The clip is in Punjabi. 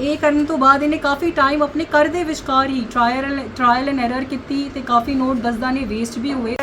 ਇਹ ਕਰਨ ਤੋਂ ਬਾਅਦ ਇਹਨੇ ਕਾਫੀ ਟਾਈਮ ਆਪਣੇ ਕਰ ਦੇ ਵਿਚਕਾਰ ਹੀ ਟ੍ਰਾਇਲ ਟ੍ਰਾਇਲ ਐਂਡ ਐਰਰ ਕੀਤੀ ਤੇ ਕਾਫੀ ਨੋਟ ਦਸਦਾ ਨੇ ਵੇਸਟ ਵੀ ਹੋਏ।